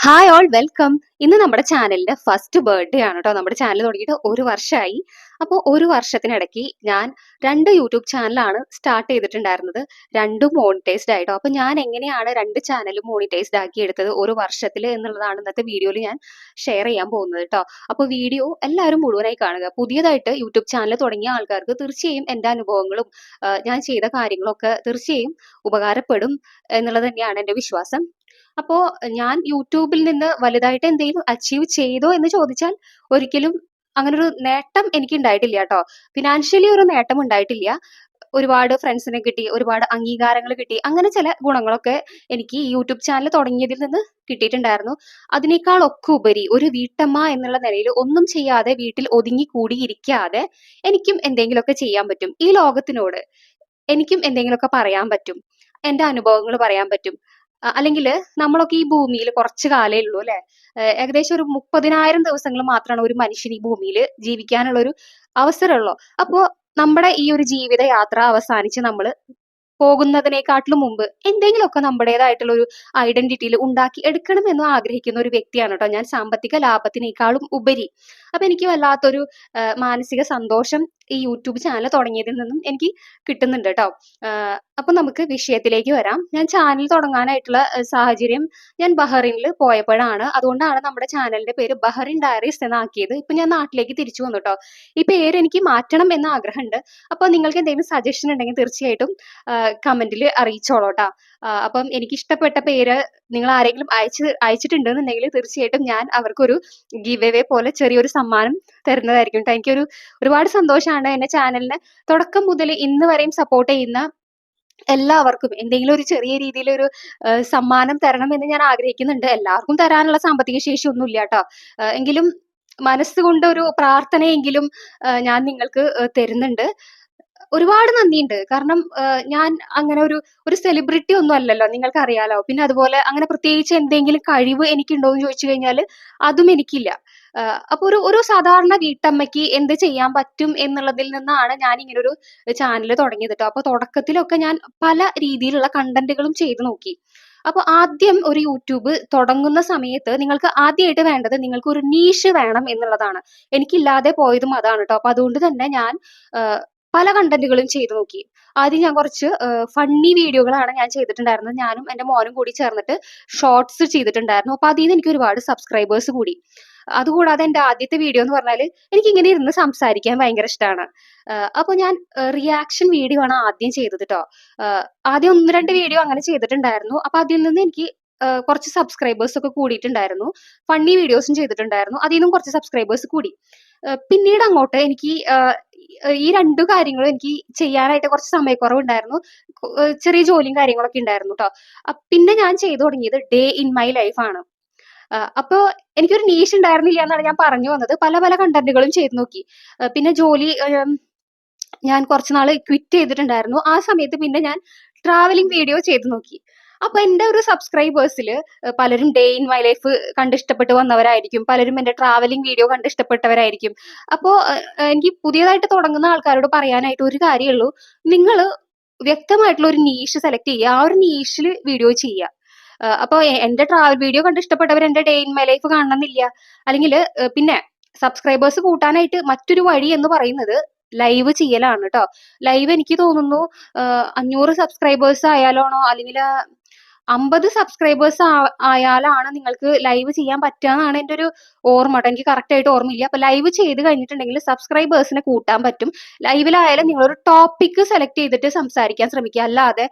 Hi all, welcome. ഇന്ന് നമ്മുടെ ചാനലിന്റെ ഫസ്റ്റ് ബർത്ത്ഡേ ആണ് കേട്ടോ നമ്മുടെ ചാനൽ തുടങ്ങിയിട്ട് ഒരു വർഷമായി അപ്പോൾ ഒരു വർഷത്തിനിടയ്ക്ക് ഞാൻ രണ്ട് യൂട്യൂബ് ചാനലാണ് സ്റ്റാർട്ട് ചെയ്തിട്ടുണ്ടായിരുന്നത്. രണ്ടും മോണിറ്റൈസ്ഡ് ആയിട്ടോ അപ്പോൾ ഞാൻ എങ്ങനെയാണ് രണ്ട് ചാനലും മോണിറ്റൈസ്ഡ് ആക്കി എടുത്തത് ഒരു വർഷത്തിൽ എന്നുള്ളതാണ് ഇന്നത്തെ വീഡിയോയിൽ ഞാൻ ഷെയർ ചെയ്യാൻ പോകുന്നത് കേട്ടോ അപ്പോൾ വീഡിയോ എല്ലാവരും മുഴുവനായി കാണുക. പുതിയതായിട്ട് യൂട്യൂബ് ചാനൽ തുടങ്ങിയ ആൾക്കാർക്ക് തീർച്ചയായും എന്റെ അനുഭവങ്ങളും ഞാൻ ചെയ്ത കാര്യങ്ങളൊക്കെ തീർച്ചയായും ഉപകാരപ്പെടും എന്നുള്ളത് തന്നെയാണ് എന്റെ വിശ്വാസം. അപ്പോൾ ഞാൻ യൂട്യൂബിൽ നിന്ന് വലുതായിട്ട് എന്തെങ്കിലും അച്ചീവ് ചെയ്തോ എന്ന് ചോദിച്ചാൽ ഒരിക്കലും അങ്ങനെ ഒരു നേട്ടം എനിക്ക് ഉണ്ടായിട്ടില്ല കേട്ടോ ഫിനാൻഷ്യലി ഒരു നേട്ടം ഉണ്ടായിട്ടില്ല. ഒരുപാട് ഫ്രണ്ട്സിനെ കിട്ടി ഒരുപാട് അംഗീകാരങ്ങൾ കിട്ടി അങ്ങനെ ചില ഗുണങ്ങളൊക്കെ എനിക്ക് യൂട്യൂബ് ചാനൽ തുടങ്ങിയതിൽ നിന്ന് കിട്ടിയിട്ടുണ്ടായിരുന്നു. അതിനേക്കാളൊക്കെ ഉപരി ഒരു വീട്ടമ്മ എന്നുള്ള നിലയിൽ ഒന്നും ചെയ്യാതെ വീട്ടിൽ ഒതുങ്ങി കൂടിയിരിക്കാതെ എനിക്കും എന്തെങ്കിലുമൊക്കെ ചെയ്യാൻ പറ്റും. ഈ ലോകത്തിനോട് എനിക്കും എന്തെങ്കിലുമൊക്കെ പറയാൻ പറ്റും. എന്റെ അനുഭവങ്ങൾ പറയാൻ പറ്റും. അല്ലെങ്കിൽ നമ്മളൊക്കെ ഈ ഭൂമിയിൽ കുറച്ച് കാലേ ഉള്ളൂ അല്ലെ? ഏകദേശം ഒരു മുപ്പതിനായിരം ദിവസങ്ങൾ മാത്രമാണ് ഒരു മനുഷ്യൻ ഈ ഭൂമിയിൽ ജീവിക്കാനുള്ള ഒരു അവസരമുള്ളൂ. അപ്പോ നമ്മുടെ ഈ ഒരു ജീവിത യാത്ര അവസാനിച്ച് നമ്മൾ പോകുന്നതിനെക്കാട്ടിലും മുമ്പ് എന്തെങ്കിലുമൊക്കെ നമ്മുടേതായിട്ടുള്ള ഒരു ഐഡന്റിറ്റിയിൽ ഉണ്ടാക്കി എടുക്കണമെന്ന് ആഗ്രഹിക്കുന്ന ഒരു വ്യക്തിയാണ് കേട്ടോ ഞാൻ. സാമ്പത്തിക ലാഭത്തിനേക്കാളും ഉപരി. അപ്പൊ എനിക്ക് വല്ലാത്തൊരു മാനസിക സന്തോഷം ഈ യൂട്യൂബ് ചാനൽ തുടങ്ങിയതിൽ നിന്നും എനിക്ക് കിട്ടുന്നുണ്ട് കേട്ടോ അപ്പൊ നമുക്ക് വിഷയത്തിലേക്ക് വരാം. ഞാൻ ചാനൽ തുടങ്ങാനായിട്ടുള്ള സാഹചര്യം ഞാൻ ബഹറിനിൽ പോയപ്പോഴാണ്. അതുകൊണ്ടാണ് നമ്മുടെ ചാനലിന്റെ പേര് ബഹറിൻ ഡയറീസ് എന്നാക്കിയത്. ഇപ്പൊ ഞാൻ നാട്ടിലേക്ക് തിരിച്ചു വന്നു കേട്ടോ ഈ പേര് എനിക്ക് മാറ്റണം എന്ന ആഗ്രഹമുണ്ട്. അപ്പൊ നിങ്ങൾക്ക് എന്തെങ്കിലും സജഷൻ ഉണ്ടെങ്കിൽ തീർച്ചയായിട്ടും കമന്റിൽ അറിയിച്ചോളൂട്ടാ അപ്പം എനിക്ക് ഇഷ്ടപ്പെട്ട പേര് നിങ്ങൾ ആരെങ്കിലും അയച്ച് അയച്ചിട്ടുണ്ടെന്നുണ്ടെങ്കിൽ തീർച്ചയായിട്ടും ഞാൻ അവർക്കൊരു ഗിവ് എവേ പോലെ ചെറിയൊരു സമ്മാനം തരുന്നതായിരിക്കും. കേട്ടോ എനിക്കൊരു ഒരുപാട് സന്തോഷമാണ് എന്റെ ചാനലിന് തുടക്കം മുതൽ ഇന്ന് വരെയും സപ്പോർട്ട് ചെയ്യുന്ന എല്ലാവർക്കും എന്തെങ്കിലും ഒരു ചെറിയ രീതിയിൽ ഒരു സമ്മാനം തരണം എന്ന് ഞാൻ ആഗ്രഹിക്കുന്നുണ്ട്. എല്ലാവർക്കും തരാനുള്ള സാമ്പത്തിക ശേഷി ഒന്നും ഇല്ല കേട്ടോ എങ്കിലും മനസ്സുകൊണ്ട് ഒരു പ്രാർത്ഥനയെങ്കിലും ഞാൻ നിങ്ങൾക്ക് തരുന്നുണ്ട്. ഒരുപാട് നന്ദിയുണ്ട്. കാരണം ഞാൻ അങ്ങനെ ഒരു ഒരു സെലിബ്രിറ്റി ഒന്നും അല്ലല്ലോ നിങ്ങൾക്ക് അറിയാലോ പിന്നെ അതുപോലെ അങ്ങനെ പ്രത്യേകിച്ച് എന്തെങ്കിലും കഴിവ് എനിക്കുണ്ടോ എന്ന് ചോദിച്ചു കഴിഞ്ഞാൽ അതും എനിക്കില്ല. അപ്പൊ ഒരു ഒരു സാധാരണ വീട്ടമ്മയ്ക്ക് എന്ത് ചെയ്യാൻ പറ്റും എന്നുള്ളതിൽ നിന്നാണ് ഞാൻ ഇങ്ങനെ ഒരു ചാനൽ തുടങ്ങിയത് കേട്ടോ അപ്പൊ തുടക്കത്തിലൊക്കെ ഞാൻ പല രീതിയിലുള്ള കണ്ടന്റുകളും ചെയ്തു നോക്കി. അപ്പൊ ആദ്യം ഒരു യൂട്യൂബ് തുടങ്ങുന്ന സമയത്ത് നിങ്ങൾക്ക് ആദ്യമായിട്ട് വേണ്ടത് നിങ്ങൾക്ക് ഒരു നീഷ് വേണം എന്നുള്ളതാണ്. എനിക്കില്ലാതെ പോയതും അതാണ് കേട്ടോ അപ്പൊ അതുകൊണ്ട് തന്നെ ഞാൻ പല കണ്ടന്റുകളും ചെയ്തു നോക്കി. ആദ്യം ഞാൻ കുറച്ച് ഫണ്ണി വീഡിയോകളാണ് ഞാൻ ചെയ്തിട്ടുണ്ടായിരുന്നത്. ഞാനും എന്റെ മോനും കൂടി ചേർന്നിട്ട് ഷോർട്സ് ചെയ്തിട്ടുണ്ടായിരുന്നു. അപ്പൊ അതിൽ നിന്ന് എനിക്ക് ഒരുപാട് സബ്സ്ക്രൈബേഴ്സ് കൂടി. അതുകൂടാതെ എന്റെ ആദ്യത്തെ വീഡിയോ എന്ന് പറഞ്ഞാൽ എനിക്ക് ഇങ്ങനെ ഇരുന്ന് സംസാരിക്കാൻ ഭയങ്കര ഇഷ്ടമാണ് അപ്പോൾ ഞാൻ റിയാക്ഷൻ വീഡിയോ ആണ് ആദ്യം ചെയ്തത് കേട്ടോ ആദ്യം ഒന്ന് രണ്ട് വീഡിയോ അങ്ങനെ ചെയ്തിട്ടുണ്ടായിരുന്നു. അപ്പോൾ അതിൽ നിന്ന് എനിക്ക് കുറച്ച് സബ്സ്ക്രൈബേഴ്സ് ഒക്കെ കൂടിയിട്ടുണ്ടായിരുന്നു. ഫണ്ണി വീഡിയോസും ചെയ്തിട്ടുണ്ടായിരുന്നു. അതിൽ നിന്നും കുറച്ച് സബ്സ്ക്രൈബേഴ്സ് കൂടി. പിന്നീട് അങ്ങോട്ട് എനിക്ക് ഈ രണ്ടു കാര്യങ്ങളും എനിക്ക് ചെയ്യാനായിട്ട് കുറച്ച് സമയക്കുറവുണ്ടായിരുന്നു. ചെറിയ ജോലിയും കാര്യങ്ങളൊക്കെ ഉണ്ടായിരുന്നു കേട്ടോ പിന്നെ ഞാൻ ചെയ്തു തുടങ്ങിയത് ഡേ ഇൻ മൈ ലൈഫ് ആണ്. എനിക്കൊരു നീഷ് ഉണ്ടായിരുന്നില്ല എന്നാണ് ഞാൻ പറഞ്ഞു വന്നത്. പല പല കണ്ടന്റുകളും ചെയ്തു നോക്കി. പിന്നെ ജോലി ഞാൻ കുറച്ച് ക്വിറ്റ് ചെയ്തിട്ടുണ്ടായിരുന്നു. ആ സമയത്ത് പിന്നെ ഞാൻ ട്രാവലിംഗ് വീഡിയോ ചെയ്തു നോക്കി. അപ്പൊ എന്റെ ഒരു സബ്സ്ക്രൈബേഴ്സിൽ പലരും ഡേ ഇൻ മൈ ലൈഫ് കണ്ട് ഇഷ്ടപ്പെട്ട് വന്നവരായിരിക്കും. പലരും എന്റെ ട്രാവലിംഗ് വീഡിയോ കണ്ടിഷ്ടപ്പെട്ടവരായിരിക്കും അപ്പോ ഏഹ്, എനിക്ക് പുതിയതായിട്ട് തുടങ്ങുന്ന ആൾക്കാരോട് പറയാനായിട്ട് ഒരു കാര്യമുള്ളൂ നിങ്ങൾ വ്യക്തമായിട്ടുള്ള ഒരു നീഷ് സെലക്ട് ചെയ്യുക. ആ ഒരു നീഷിൽ വീഡിയോ ചെയ്യുക. അപ്പൊ എന്റെ ട്രാവൽ വീഡിയോ കണ്ട് ഇഷ്ടപ്പെട്ടവർ എന്റെ ഡേ ഇൻ മൈ ലൈഫ് കാണണമെന്നില്ല. അല്ലെങ്കിൽ പിന്നെ സബ്സ്ക്രൈബേഴ്സ് കൂട്ടാനായിട്ട് മറ്റൊരു വഴി എന്ന് പറയുന്നത് ലൈവ് ചെയ്യലാണ് കേട്ടോ ലൈവ് എനിക്ക് തോന്നുന്നു അഞ്ഞൂറ് സബ്സ്ക്രൈബേഴ്സ് ആയാലാണോ അല്ലെങ്കിൽ അമ്പത് സബ്സ്ക്രൈബേഴ്സ് ആയാലാണ് നിങ്ങൾക്ക് ലൈവ് ചെയ്യാൻ പറ്റുക എന്നാണ് എന്റെ ഒരു ഓർമ്മ കേട്ടോ എനിക്ക് കറക്റ്റ് ആയിട്ട് ഓർമ്മയില്ല. അപ്പൊ ലൈവ് ചെയ്ത് കഴിഞ്ഞിട്ടുണ്ടെങ്കിൽ സബ്സ്ക്രൈബേഴ്സിനെ കൂട്ടാൻ പറ്റും. ലൈവിലായാലും നിങ്ങളൊരു ടോപ്പിക്ക് സെലക്ട് ചെയ്തിട്ട് സംസാരിക്കാൻ ശ്രമിക്കുക. അല്ലാതെ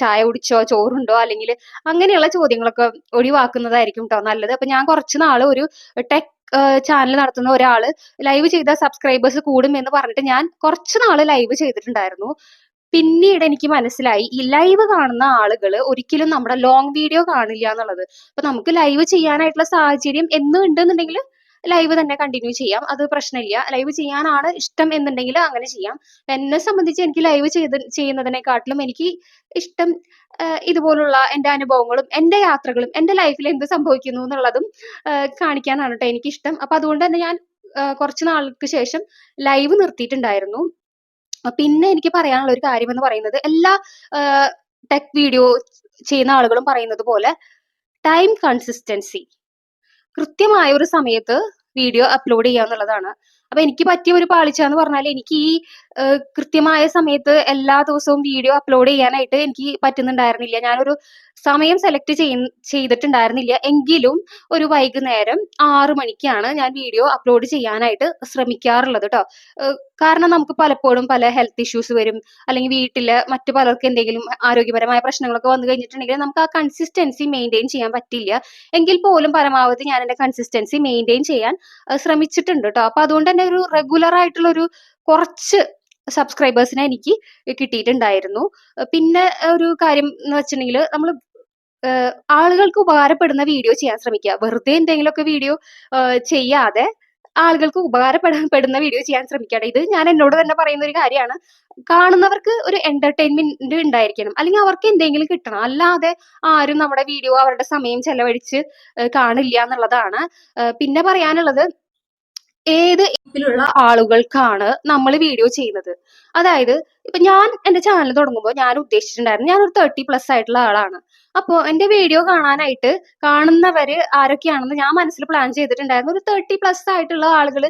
ചായ കുടിച്ചോ ചോറുണ്ടോ അല്ലെങ്കിൽ അങ്ങനെയുള്ള ചോദ്യങ്ങളൊക്കെ ഒഴിവാക്കുന്നതായിരിക്കും കേട്ടോ നല്ലത്. അപ്പൊ ഞാൻ കുറച്ച് നാൾ ഒരു ടെക് ചാനൽ നടത്തുന്ന ഒരാൾ ലൈവ് ചെയ്ത സബ്സ്ക്രൈബേഴ്സ് കൂടും എന്ന് പറഞ്ഞിട്ട് ഞാൻ കുറച്ച് നാൾ ലൈവ് ചെയ്തിട്ടുണ്ടായിരുന്നു. പിന്നീട് എനിക്ക് മനസ്സിലായി ഈ ലൈവ് കാണുന്ന ആളുകൾ ഒരിക്കലും നമ്മുടെ ലോങ് വീഡിയോ കാണില്ല എന്നുള്ളത്. അപ്പൊ നമുക്ക് ലൈവ് ചെയ്യാനായിട്ടുള്ള സാഹചര്യം എന്നും ഉണ്ടെന്നുണ്ടെങ്കിൽ ലൈവ് തന്നെ കണ്ടിന്യൂ ചെയ്യാം. അത് പ്രശ്നമില്ല. ലൈവ് ചെയ്യാനാണ് ഇഷ്ടം എന്നുണ്ടെങ്കിൽ അങ്ങനെ ചെയ്യാം. എന്നെ സംബന്ധിച്ച് എനിക്ക് ലൈവ് ചെയ്ത് ചെയ്യുന്നതിനെക്കാട്ടിലും എനിക്ക് ഇഷ്ടം ഇതുപോലുള്ള എന്റെ അനുഭവങ്ങളും എന്റെ യാത്രകളും എന്റെ ലൈഫിൽ എന്ത് സംഭവിക്കുന്നു എന്നുള്ളതും കാണിക്കാനാണ് കേട്ടോ എനിക്കിഷ്ടം. അപ്പൊ അതുകൊണ്ട് തന്നെ ഞാൻ കുറച്ച് നാൾക്ക് ശേഷം ലൈവ് നിർത്തിയിട്ടുണ്ടായിരുന്നു. പിന്നെ എനിക്ക് പറയാനുള്ള ഒരു കാര്യം എന്ന് പറയുന്നത് എല്ലാ ടെക് വീഡിയോ ചെയ്യുന്ന ആളുകളും പറയുന്നത് പോലെ ടൈം കൺസിസ്റ്റൻസി കൃത്യമായ ഒരു സമയത്ത് വീഡിയോ അപ്ലോഡ് ചെയ്യുക എന്നുള്ളതാണ് അപ്പൊ എനിക്ക് പറ്റിയ ഒരു പാളിച്ച എന്ന് പറഞ്ഞാൽ എനിക്ക് ഈ കൃത്യമായ സമയത്ത് എല്ലാ ദിവസവും വീഡിയോ അപ്ലോഡ് ചെയ്യാനായിട്ട് എനിക്ക് പറ്റുന്നുണ്ടായിരുന്നില്ല. ഞാനൊരു സമയം സെലക്ട് ചെയ്തിട്ടുണ്ടായിരുന്നില്ല. എങ്കിലും ഒരു വൈകുന്നേരം ആറു മണിക്കാണ് ഞാൻ വീഡിയോ അപ്ലോഡ് ചെയ്യാനായിട്ട് ശ്രമിക്കാറുള്ളത് കേട്ടോ കാരണം നമുക്ക് പലപ്പോഴും പല ഹെൽത്ത് ഇഷ്യൂസ് വരും. അല്ലെങ്കിൽ വീട്ടിൽ മറ്റു പലർക്കും എന്തെങ്കിലും ആരോഗ്യപരമായ പ്രശ്നങ്ങളൊക്കെ വന്നു കഴിഞ്ഞിട്ടുണ്ടെങ്കിൽ നമുക്ക് ആ കൺസിസ്റ്റൻസി മെയിന്റെയിൻ ചെയ്യാൻ പറ്റില്ല. എങ്കിൽ പോലും പരമാവധി ഞാൻ എന്റെ കൺസിസ്റ്റൻസി മെയിന്റെയിൻ ചെയ്യാൻ ശ്രമിച്ചിട്ടുണ്ട് കേട്ടോ അപ്പൊ അതുകൊണ്ട് തന്നെ ഒരു റെഗുലർ ആയിട്ടുള്ള ഒരു കുറച്ച് സബ്സ്ക്രൈബേഴ്സിനെ എനിക്ക് കിട്ടിയിട്ടുണ്ടായിരുന്നു. പിന്നെ ഒരു കാര്യം എന്ന് വെച്ചിട്ടുണ്ടെങ്കിൽ നമ്മൾ ആളുകൾക്ക് ഉപകാരപ്പെടുന്ന വീഡിയോ ചെയ്യാൻ ശ്രമിക്കുക. വെറുതെ എന്തെങ്കിലുമൊക്കെ വീഡിയോ ചെയ്യാതെ ആളുകൾക്ക് ഉപകാരപ്പെടുന്ന വീഡിയോ ചെയ്യാൻ ശ്രമിക്കട്ടെ ഇത് ഞാൻ എന്നോട് തന്നെ പറയുന്ന ഒരു കാര്യമാണ്. കാണുന്നവർക്ക് ഒരു എന്റർടൈൻമെന്റ് ഉണ്ടായിരിക്കണം. അല്ലെങ്കിൽ അവർക്ക് എന്തെങ്കിലും കിട്ടണം. അല്ലാതെ ആരും നമ്മുടെ വീഡിയോ അവരുടെ സമയം ചെലവഴിച്ച് കാണില്ല എന്നുള്ളതാണ്. പിന്നെ പറയാനുള്ളത് ഏത് ഇതിലുള്ള ആളുകൾക്കാണ് നമ്മൾ വീഡിയോ ചെയ്യുന്നത്? അതായത് ഇപ്പൊ ഞാൻ എന്റെ ചാനൽ തുടങ്ങുമ്പോൾ ഞാൻ ഉദ്ദേശിച്ചിട്ടുണ്ടായിരുന്നു ഞാനൊരു തേർട്ടി പ്ലസ് ആയിട്ടുള്ള ആളാണ്. അപ്പോ എന്റെ വീഡിയോ കാണാനായിട്ട് കാണുന്നവര് ആരൊക്കെയാണെന്ന് ഞാൻ മനസ്സിൽ പ്ലാൻ ചെയ്തിട്ടുണ്ടായിരുന്നു. ഒരു തേർട്ടി പ്ലസ് ആയിട്ടുള്ള ആളുകൾ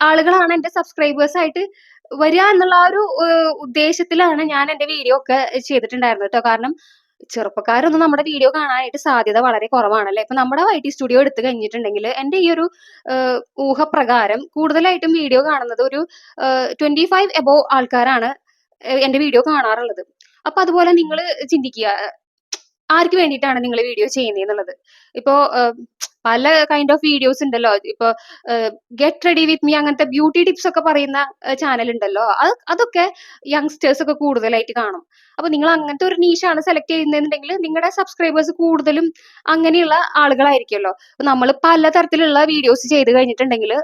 ആളുകളാണ് എന്റെ സബ്സ്ക്രൈബേഴ്സ് ആയിട്ട് വരിക എന്നുള്ള ആ ഒരു ഉദ്ദേശത്തിലാണ് ഞാൻ എന്റെ വീഡിയോ ഒക്കെ ചെയ്തിട്ടുണ്ടായിരുന്നത് കേട്ടോ കാരണം ചെറുപ്പക്കാരൊന്നും നമ്മുടെ വീഡിയോ കാണാനായിട്ട് സാധ്യത വളരെ കുറവാണല്ലേ? ഇപ്പൊ നമ്മുടെ വൈ ടി സ്റ്റുഡിയോ എടുത്തു കഴിഞ്ഞിട്ടുണ്ടെങ്കിൽ എന്റെ ഈ ഒരു ഊഹപ്രകാരം കൂടുതലായിട്ടും വീഡിയോ കാണുന്നത് ഒരു ട്വന്റി ഫൈവ് എബോ ആൾക്കാരാണ് എന്റെ വീഡിയോ കാണാറുള്ളത്. അപ്പൊ അതുപോലെ നിങ്ങൾ ചിന്തിക്കുക ആർക്ക് വേണ്ടിയിട്ടാണ് നിങ്ങൾ വീഡിയോ ചെയ്യുന്നത് എന്നുള്ളത്? ഇപ്പോ പല കൈൻഡ് ഓഫ് വീഡിയോസ് ഉണ്ടല്ലോ. ഇപ്പൊ ഗെറ്റ് റെഡി വിത്ത് മീ അങ്ങനത്തെ ബ്യൂട്ടി ടിപ്സ് ഒക്കെ പറയുന്ന ചാനൽ ഉണ്ടല്ലോ. അത് അതൊക്കെ യങ്സ്റ്റേഴ്സ് ഒക്കെ കൂടുതലായിട്ട് കാണും. അപ്പൊ നിങ്ങൾ അങ്ങനത്തെ ഒരു നീഷാണ് സെലക്ട് ചെയ്യുന്നതെന്നുണ്ടെങ്കിൽ നിങ്ങളുടെ സബ്സ്ക്രൈബേഴ്സ് കൂടുതലും അങ്ങനെയുള്ള ആളുകളായിരിക്കുമല്ലോ. നമ്മൾ പലതരത്തിലുള്ള വീഡിയോസ് ചെയ്ത് കഴിഞ്ഞിട്ടുണ്ടെങ്കിൽ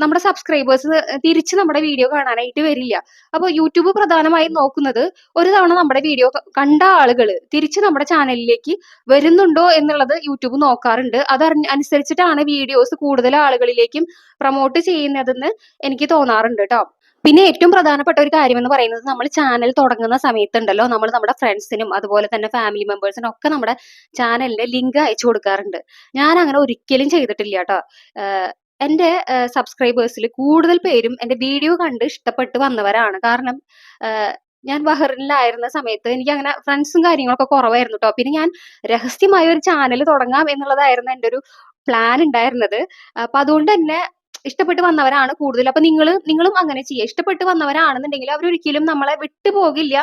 നമ്മുടെ സബ്സ്ക്രൈബേഴ്സ് തിരിച്ച് നമ്മുടെ വീഡിയോ കാണാനായിട്ട് വരില്ല. അപ്പോൾ യൂട്യൂബ് പ്രധാനമായും നോക്കുന്നത് ഒരു തവണ നമ്മുടെ വീഡിയോ കണ്ട ആളുകൾ തിരിച്ച് നമ്മുടെ ചാനലിലേക്ക് വരുന്നുണ്ടോ എന്നുള്ളത് യൂട്യൂബ് നോക്കാറുണ്ട്. അത് അനുസരിച്ചിട്ടാണ് വീഡിയോസ് കൂടുതൽ ആളുകളിലേക്കും പ്രൊമോട്ട് ചെയ്യുന്നതെന്ന് എനിക്ക് തോന്നാറുണ്ട് കേട്ടോ പിന്നെ ഏറ്റവും പ്രധാനപ്പെട്ട ഒരു കാര്യം എന്ന് പറയുന്നത് നമ്മൾ ചാനൽ തുടങ്ങുന്ന സമയത്തുണ്ടല്ലോ നമ്മൾ നമ്മുടെ ഫ്രണ്ട്സിനും അതുപോലെ തന്നെ ഫാമിലി മെമ്പേഴ്സിനും ഒക്കെ നമ്മുടെ ചാനലിന്റെ ലിങ്ക് അയച്ചു കൊടുക്കാറുണ്ട്. ഞാൻ അങ്ങനെ ഒരിക്കലും ചെയ്തിട്ടില്ല കേട്ടോ എന്റെ സബ്സ്ക്രൈബേഴ്സിൽ കൂടുതൽ പേരും എന്റെ വീഡിയോ കണ്ട് ഇഷ്ടപ്പെട്ട് വന്നവരാണ്. കാരണം ഞാൻ ബഹറിനിലായിരുന്ന സമയത്ത് എനിക്ക് അങ്ങനെ ഫ്രണ്ട്സും കാര്യങ്ങളൊക്കെ കുറവായിരുന്നു കേട്ടോ പിന്നെ ഞാൻ രഹസ്യമായ ഒരു ചാനൽ തുടങ്ങാം എന്നുള്ളതായിരുന്നു എന്റെ ഒരു പ്ലാൻ ഉണ്ടായിരുന്നത്. അപ്പൊ അതുകൊണ്ട് തന്നെ ഇഷ്ടപ്പെട്ട് വന്നവരാണ് കൂടുതൽ. അപ്പൊ നിങ്ങൾ നിങ്ങളും അങ്ങനെ ചെയ്യുക. ഇഷ്ടപ്പെട്ട് വന്നവരാണെന്നുണ്ടെങ്കിൽ അവരൊരിക്കലും നമ്മളെ വിട്ടുപോകില്ല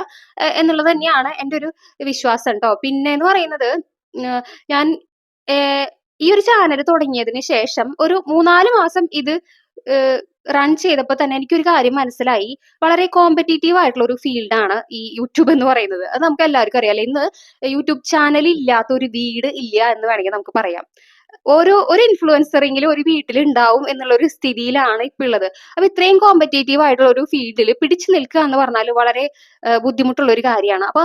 എന്നുള്ളത് തന്നെയാണ് എന്റെ ഒരു വിശ്വാസം കേട്ടോ പിന്നെ എന്ന് പറയുന്നത് ഞാൻ ഈ ഒരു ചാനൽ തുടങ്ങിയതിന് ശേഷം ഒരു മൂന്നാൽ മാസം ഇത് റൺ ചെയ്തപ്പോൾ തന്നെ എനിക്കൊരു കാര്യം മനസ്സിലായി. വളരെ കോമ്പറ്റീറ്റീവ് ആയിട്ടുള്ള ഒരു ഫീൽഡാണ് ഈ യൂട്യൂബ് എന്ന് പറയുന്നത്. അത് നമുക്ക് എല്ലാവർക്കും അറിയാലോ ഇന്ന് യൂട്യൂബ് ചാനൽ ഇല്ലാത്ത ഒരു വീട് ഇല്ല എന്ന് വേണമെങ്കിൽ നമുക്ക് പറയാം. ഓരോ ഒരു ഇൻഫ്ലുവൻസറെങ്കിലും ഒരു വീട്ടിൽ ഉണ്ടാവും എന്നുള്ള ഒരു സ്ഥിതിയിലാണ് ഇപ്പൊ ഉള്ളത്. അപ്പൊ ഇത്രയും കോമ്പറ്റേറ്റീവ് ആയിട്ടുള്ള ഒരു ഫീൽഡിൽ പിടിച്ചു നിൽക്കുക എന്ന് പറഞ്ഞാൽ വളരെ ബുദ്ധിമുട്ടുള്ള ഒരു കാര്യമാണ്. അപ്പൊ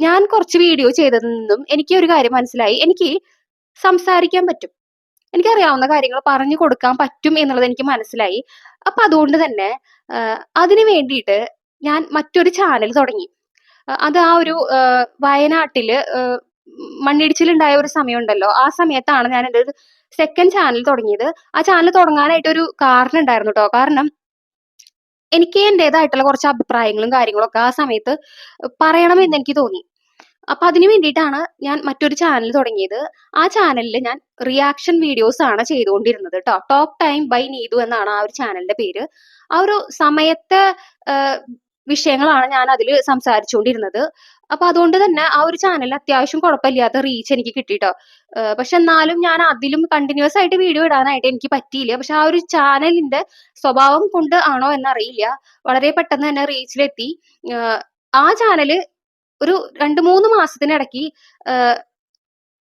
ഞാൻ കുറച്ച് വീഡിയോ ചെയ്തതിൽ നിന്നും എനിക്ക് ഒരു കാര്യം മനസ്സിലായി. എനിക്ക് സംസാരിക്കാൻ പറ്റും. എനിക്കറിയാവുന്ന കാര്യങ്ങൾ പറഞ്ഞു കൊടുക്കാൻ പറ്റും എന്നുള്ളത് എനിക്ക് മനസ്സിലായി. അപ്പൊ അതുകൊണ്ട് തന്നെ അതിനു വേണ്ടിയിട്ട് ഞാൻ മറ്റൊരു ചാനൽ തുടങ്ങി. അത് ആ ഒരു വയനാട്ടിൽ മണ്ണിടിച്ചിലുണ്ടായ ഒരു സമയമുണ്ടല്ലോ. ആ സമയത്താണ് ഞാൻ എന്റെ സെക്കൻഡ് ചാനൽ തുടങ്ങിയത്. ആ ചാനൽ തുടങ്ങാനായിട്ട് ഒരു കാരണം ഉണ്ടായിരുന്നു കേട്ടോ കാരണം എനിക്ക് എന്റെതായിട്ടുള്ള കുറച്ച് അഭിപ്രായങ്ങളും കാര്യങ്ങളും ഒക്കെ ആ സമയത്ത് പറയണമെന്ന് എനിക്ക് തോന്നി. അപ്പൊ അതിനു വേണ്ടിയിട്ടാണ് ഞാൻ മറ്റൊരു ചാനൽ തുടങ്ങിയത്. ആ ചാനലിൽ ഞാൻ റിയാക്ഷൻ വീഡിയോസ് ആണ് ചെയ്തുകൊണ്ടിരുന്നത് കേട്ടോ ടോക്ക് ടൈം ബൈ നീതു എന്നാണ് ആ ഒരു ചാനലിന്റെ പേര്. ആ ഒരു സമയത്തെ വിഷയങ്ങളാണ് ഞാൻ അതിൽ സംസാരിച്ചുകൊണ്ടിരുന്നത്. അപ്പൊ അതുകൊണ്ട് തന്നെ ആ ഒരു ചാനൽ അത്യാവശ്യം കുഴപ്പമില്ലാത്ത റീച്ച് എനിക്ക് കിട്ടിട്ടോ പക്ഷെ എന്നാലും ഞാൻ അതിലും കണ്ടിന്യൂസ് ആയിട്ട് വീഡിയോ ഇടാനായിട്ട് എനിക്ക് പറ്റിയില്ല. പക്ഷെ ആ ഒരു ചാനലിന്റെ സ്വഭാവം കൊണ്ട് ആണോ എന്നറിയില്ല. വളരെ പെട്ടെന്ന് തന്നെ റീച്ചിലെത്തി ആ ചാനൽ ഒരു രണ്ട് മൂന്ന് മാസത്തിനിടയ്ക്ക്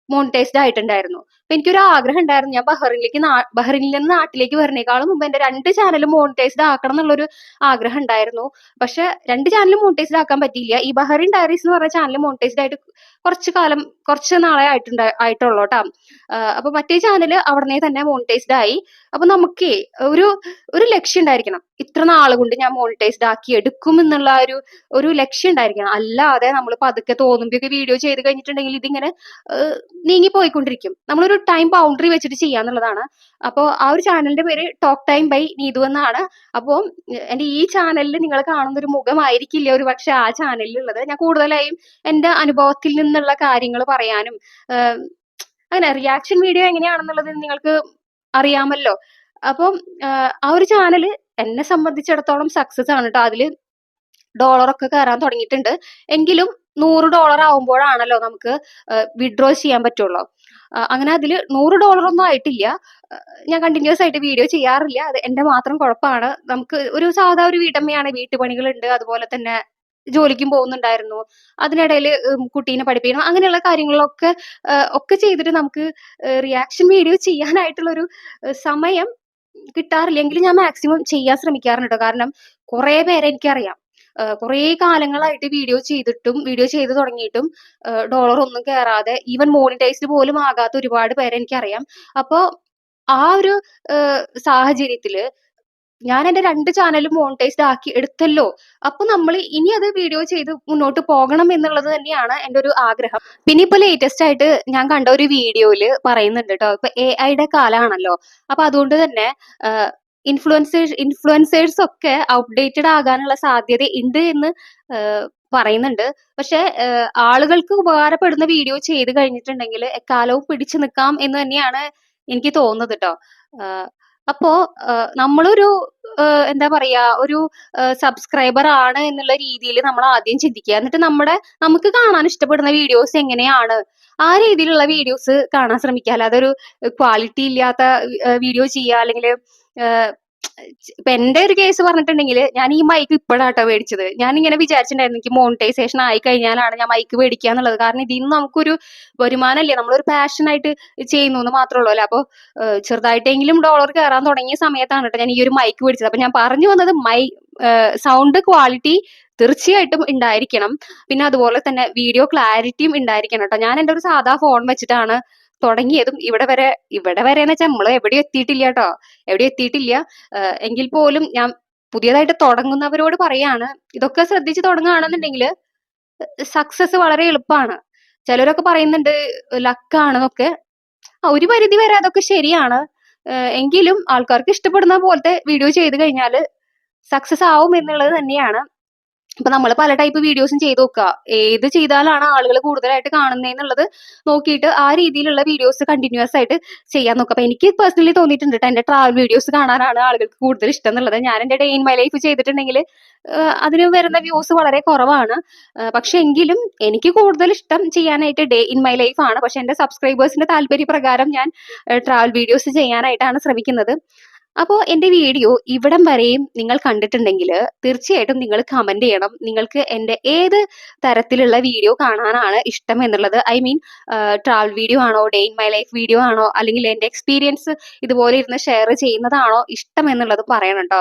മോണിറ്റൈസ്ഡ് ആയിട്ടുണ്ടായിരുന്നു. അപ്പൊ എനിക്കൊരു ആഗ്രഹം ഉണ്ടായിരുന്നു. ഞാൻ ബഹ്റിനിലേക്ക് ബഹ്റിനിൽ നിന്ന് നാട്ടിലേക്ക് വരുന്നേക്കാളും മുമ്പ് എന്റെ രണ്ട് ചാനലും മോണിറ്റൈസ്ഡ് ആക്കണം എന്നുള്ളൊരു ആഗ്രഹം ഉണ്ടായിരുന്നു. പക്ഷെ രണ്ട് ചാനലും മോണിറ്റൈസ്ഡ് ആക്കാൻ പറ്റിയില്ല. ഈ ബഹ്റിൻ ഡയറീസ് എന്ന് പറഞ്ഞ ചാനൽ മോണിറ്റൈസ്ഡ് ആയിട്ട് കുറച്ച് കാലം കുറച്ച് നാളെ ആയിട്ടുണ്ട് ആയിട്ടുള്ളൂ കേട്ടോ അപ്പൊ മറ്റേ ചാനൽ അവിടെ തന്നെ മോണിറ്റൈസ്ഡ് ആയി. അപ്പൊ നമുക്ക് ഒരു ഒരു ലക്ഷ്യം ഉണ്ടായിരിക്കണം. ഇത്ര നാൾ കൊണ്ട് ഞാൻ മോണിറ്റൈസ്ഡ് ആക്കി എടുക്കും എന്നുള്ള ഒരു ഒരു ലക്ഷ്യം ഉണ്ടായിരിക്കണം. അല്ലാതെ നമ്മൾ പതുക്കെ തോന്നുമ്പോഴൊക്കെ വീഡിയോ ചെയ്ത് കഴിഞ്ഞിട്ടുണ്ടെങ്കിൽ ഇതിങ്ങനെ നീങ്ങി പോയിക്കൊണ്ടിരിക്കും നമ്മളൊരു ടൈം ബൗണ്ടറി വെച്ചിട്ട് ചെയ്യാന്നുള്ളതാണ്. അപ്പോൾ ആ ഒരു ചാനലിന്റെ പേര് ടോക്ക് ടൈം ബൈ നീതു എന്നാണ്. അപ്പോൾ എന്റെ ഈ ചാനലിൽ നിങ്ങൾ കാണുന്ന ഒരു മുഖമായിരിക്കില്ല ഒരു പക്ഷെ ആ ചാനലിൽ ഉള്ളത്. ഞാൻ കൂടുതലായും എന്റെ അനുഭവത്തിൽ നിന്നുള്ള കാര്യങ്ങൾ പറയാനും അങ്ങനെ റിയാക്ഷൻ വീഡിയോ എങ്ങനെയാണെന്നുള്ളത് നിങ്ങൾക്ക് അറിയാമല്ലോ. അപ്പം ആ ഒരു ചാനൽ എന്നെ സംബന്ധിച്ചിടത്തോളം സക്സസ് ആണ് കേട്ടോ അതിൽ ഡോളറൊക്കെ കയറാൻ തുടങ്ങിയിട്ടുണ്ട്. എങ്കിലും നൂറ് ഡോളർ ആവുമ്പോഴാണല്ലോ നമുക്ക് വിഡ്രോ ചെയ്യാൻ പറ്റുള്ളൂ. അങ്ങനെ അതിൽ നൂറ് ഡോളർ ഒന്നും ആയിട്ടില്ല. ഞാൻ കണ്ടിന്യൂസ് ആയിട്ട് വീഡിയോ ചെയ്യാറില്ല. അത് എന്റെ മാത്രം കുഴപ്പമാണ്. നമുക്ക് ഒരു സാധാ ഒരു വീട്ടമ്മയാണ്. വീട്ടുപണികളുണ്ട്. അതുപോലെ തന്നെ ജോലിക്കും പോകുന്നുണ്ടായിരുന്നു. അതിനിടയിൽ കുട്ടീനെ പഠിപ്പിക്കണം അങ്ങനെയുള്ള കാര്യങ്ങളിലൊക്കെ ഒക്കെ ചെയ്തിട്ട് നമുക്ക് റിയാക്ഷൻ വീഡിയോ ചെയ്യാനായിട്ടുള്ള ഒരു സമയം കിട്ടാറില്ല എങ്കിലും ഞാൻ മാക്സിമം ചെയ്യാൻ ശ്രമിക്കാറുണ്ട്. കാരണം കുറെ പേരെ എനിക്കറിയാം. കുറേ കാലങ്ങളായിട്ട് വീഡിയോ ചെയ്തിട്ടും വീഡിയോ ചെയ്ത് തുടങ്ങിയിട്ടും ഡോളർ ഒന്നും കയറാതെ ഈവൻ മോണിറ്റൈസ്ഡ് പോലും ആകാത്ത ഒരുപാട് പേരെ എനിക്കറിയാം. അപ്പോൾ ആ ഒരു സാഹചര്യത്തിൽ ഞാൻ എന്റെ രണ്ട് ചാനലും മോണിറ്റൈസ്ഡ് ആക്കി എടുത്തല്ലോ. അപ്പൊ നമ്മൾ ഇനി അത് വീഡിയോ ചെയ്ത് മുന്നോട്ട് പോകണം എന്നുള്ളത് തന്നെയാണ് എന്റെ ഒരു ആഗ്രഹം. പിന്നെ ഇപ്പൊ ലേറ്റസ്റ്റ് ആയിട്ട് ഞാൻ കണ്ട ഒരു വീഡിയോയിൽ പറയുന്നുണ്ട് കേട്ടോ ഇപ്പൊ എ ഐയുടെ കാലമാണല്ലോ അപ്പൊ അതുകൊണ്ട് തന്നെ ഇൻഫ്ലുവൻസേഴ്സ് ഇൻഫ്ലുവൻസേഴ്സ് ഒക്കെ അപ്ഡേറ്റഡ് ആകാനുള്ള സാധ്യത ഉണ്ട് എന്ന് പറയുന്നുണ്ട്. പക്ഷെ ആളുകൾക്ക് ഉപകാരപ്പെടുന്ന വീഡിയോ ചെയ്ത് കഴിഞ്ഞിട്ടുണ്ടെങ്കിൽ എക്കാലവും പിടിച്ചു നിൽക്കാം എന്ന് തന്നെയാണ് എനിക്ക് തോന്നുന്നത് കേട്ടോ അപ്പോ നമ്മളൊരു എന്താ പറയാ ഒരു സബ്സ്ക്രൈബർ ആണ് എന്നുള്ള രീതിയിൽ നമ്മൾ ആദ്യം ചിന്തിക്കുക. എന്നിട്ട് നമ്മുടെ നമുക്ക് കാണാൻ ഇഷ്ടപ്പെടുന്ന വീഡിയോസ് എങ്ങനെയാണ്? ആ രീതിയിലുള്ള വീഡിയോസ് കാണാൻ ശ്രമിക്കുക. അല്ലാതെ ഒരു ക്വാളിറ്റി ഇല്ലാത്ത വീഡിയോ ചെയ്യുക. അല്ലെങ്കിൽ ഇപ്പൊ എന്റെ ഒരു കേസ് പറഞ്ഞിട്ടുണ്ടെങ്കിൽ ഞാൻ ഈ മൈക്ക് ഇപ്പോഴാട്ടോ മേടിച്ചത്. ഞാൻ ഇങ്ങനെ വിചാരിച്ചിട്ടുണ്ടായിരുന്നു എനിക്ക് മോണിറ്റൈസേഷൻ ആയി കഴിഞ്ഞാലാണ് ഞാൻ മൈക്ക് മേടിക്കുക എന്നുള്ളത്. കാരണം ഇതിൽ നിന്ന് നമുക്കൊരു വരുമാനമല്ലേ നമ്മളൊരു പാഷനായിട്ട് ചെയ്യുന്നു എന്ന് മാത്രമേ ഉള്ളൂ അല്ലെ? അപ്പോൾ ചെറുതായിട്ടെങ്കിലും ഡോളർ കയറാൻ തുടങ്ങിയ സമയത്താണ് കേട്ടോ ഞാൻ ഈ ഒരു മൈക്ക് മേടിച്ചത്. അപ്പൊ ഞാൻ പറഞ്ഞു വന്നത് മൈ സൗണ്ട് ക്വാളിറ്റി തീർച്ചയായിട്ടും ഉണ്ടായിരിക്കണം. പിന്നെ അതുപോലെ തന്നെ വീഡിയോ ക്ലാരിറ്റിയും ഉണ്ടായിരിക്കണം കേട്ടോ. ഞാൻ എന്റെ ഒരു സാധാ ഫോൺ വെച്ചിട്ടാണ് തുടങ്ങിയതും ഇവിടെ വരെ ഇവിടെ വരെ എന്ന് വെച്ചാൽ നമ്മൾ എവിടെയും എത്തിയിട്ടില്ല കേട്ടോ എവിടെയും എത്തിയിട്ടില്ല. എങ്കിൽ പോലും ഞാൻ പുതിയതായിട്ട് തുടങ്ങുന്നവരോട് പറയാണ് ഇതൊക്കെ ശ്രദ്ധിച്ച് തുടങ്ങുകയാണെന്നുണ്ടെങ്കിൽ സക്സസ് വളരെ എളുപ്പമാണ്. ചിലരൊക്കെ പറയുന്നുണ്ട് ലക്കാണെന്നൊക്കെ. ഒരു പരിധി വരെ അതൊക്കെ ശരിയാണ്. എങ്കിലും ആൾക്കാർക്ക് ഇഷ്ടപ്പെടുന്ന പോലത്തെ വീഡിയോ ചെയ്ത് കഴിഞ്ഞാൽ സക്സസ് ആവും എന്നുള്ളത് തന്നെയാണ്. ഇപ്പൊ നമ്മൾ പല ടൈപ്പ് വീഡിയോസും ചെയ്ത് നോക്കുക ഏത് ചെയ്താലാണ് ആളുകൾ കൂടുതലായിട്ട് കാണുന്നതെന്നുള്ളത് നോക്കിയിട്ട് ആ രീതിയിലുള്ള വീഡിയോസ് കണ്ടിന്യൂസ് ആയിട്ട് ചെയ്യാൻ നോക്കുക അപ്പൊ എനിക്ക് പേഴ്സണലി തോന്നിയിട്ടുണ്ട് എന്റെ ട്രാവൽ വീഡിയോസ് കാണാനാണ് ആളുകൾക്ക് കൂടുതൽ ഇഷ്ടം എന്നുള്ളത്. ഞാൻ എന്റെ ഡേ ഇൻ മൈ ലൈഫ് ചെയ്തിട്ടുണ്ടെങ്കിൽ അതിന് വരുന്ന വ്യൂസ് വളരെ കുറവാണ്. പക്ഷെ എങ്കിലും എനിക്ക് കൂടുതൽ ഇഷ്ടം ചെയ്യാനായിട്ട് ഡേ ഇൻ മൈ ലൈഫ് ആണ്. പക്ഷെ എന്റെ സബ്സ്ക്രൈബേഴ്സിന്റെ താല്പര്യപ്രകാരം ഞാൻ ട്രാവൽ വീഡിയോസ് ചെയ്യാനായിട്ടാണ് ശ്രമിക്കുന്നത്. അപ്പോൾ എന്റെ വീഡിയോ ഇവിടം വരെയും നിങ്ങൾ കണ്ടിട്ടുണ്ടെങ്കിൽ തീർച്ചയായിട്ടും നിങ്ങൾ കമന്റ് ചെയ്യണം. നിങ്ങൾക്ക് എന്റെ ഏത് തരത്തിലുള്ള വീഡിയോ കാണാനാണ് ഇഷ്ടം എന്നുള്ളത് ഐ മീൻ ട്രാവൽ വീഡിയോ ആണോ day in my life video ആണോ അല്ലെങ്കിൽ എന്റെ എക്സ്പീരിയൻസ് ഇതുപോലെ ഇരുന്ന് ഷെയർ ചെയ്യുന്നതാണോ ഇഷ്ടം എന്നുള്ളത് പറയണം കേട്ടോ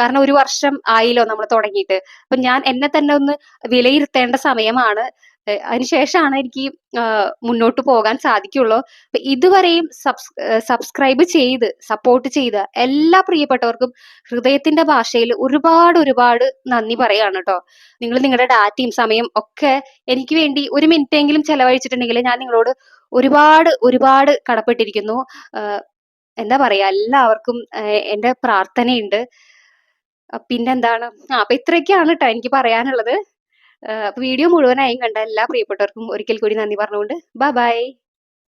കാരണം ഒരു വർഷം ആയില്ലോ നമ്മൾ തുടങ്ങിയിട്ട്. അപ്പം ഞാൻ എന്നെ തന്നെ ഒന്ന് വിലയിരുത്തേണ്ട സമയമാണ്. അതിനുശേഷമാണ് എനിക്ക് മുന്നോട്ട് പോകാൻ സാധിക്കുള്ളൂ. അപ്പൊ ഇതുവരെയും സബ്സ്ക്രൈബ് ചെയ്ത് സപ്പോർട്ട് ചെയ്ത എല്ലാ പ്രിയപ്പെട്ടവർക്കും ഹൃദയത്തിന്റെ ഭാഷയിൽ ഒരുപാട് ഒരുപാട് നന്ദി പറയാണ് കേട്ടോ നിങ്ങൾ നിങ്ങളുടെ ഡാറ്റയും സമയം ഒക്കെ എനിക്ക് വേണ്ടി ഒരു മിനിറ്റ് എങ്കിലും ചെലവഴിച്ചിട്ടുണ്ടെങ്കിൽ ഞാൻ നിങ്ങളോട് ഒരുപാട് ഒരുപാട് കടപ്പെട്ടിരിക്കുന്നു. എന്താ പറയാ എല്ലാവർക്കും എന്റെ പ്രാർത്ഥനയുണ്ട്. പിന്നെന്താണ്? ആ അപ്പൊ ഇത്രയൊക്കെയാണ് കേട്ടോ എനിക്ക് പറയാനുള്ളത്. വീഡിയോ മുഴുവനായും കണ്ട എല്ലാ പ്രിയപ്പെട്ടവർക്കും ഒരിക്കൽ കൂടി നന്ദി പറഞ്ഞുകൊണ്ട്. Bye bye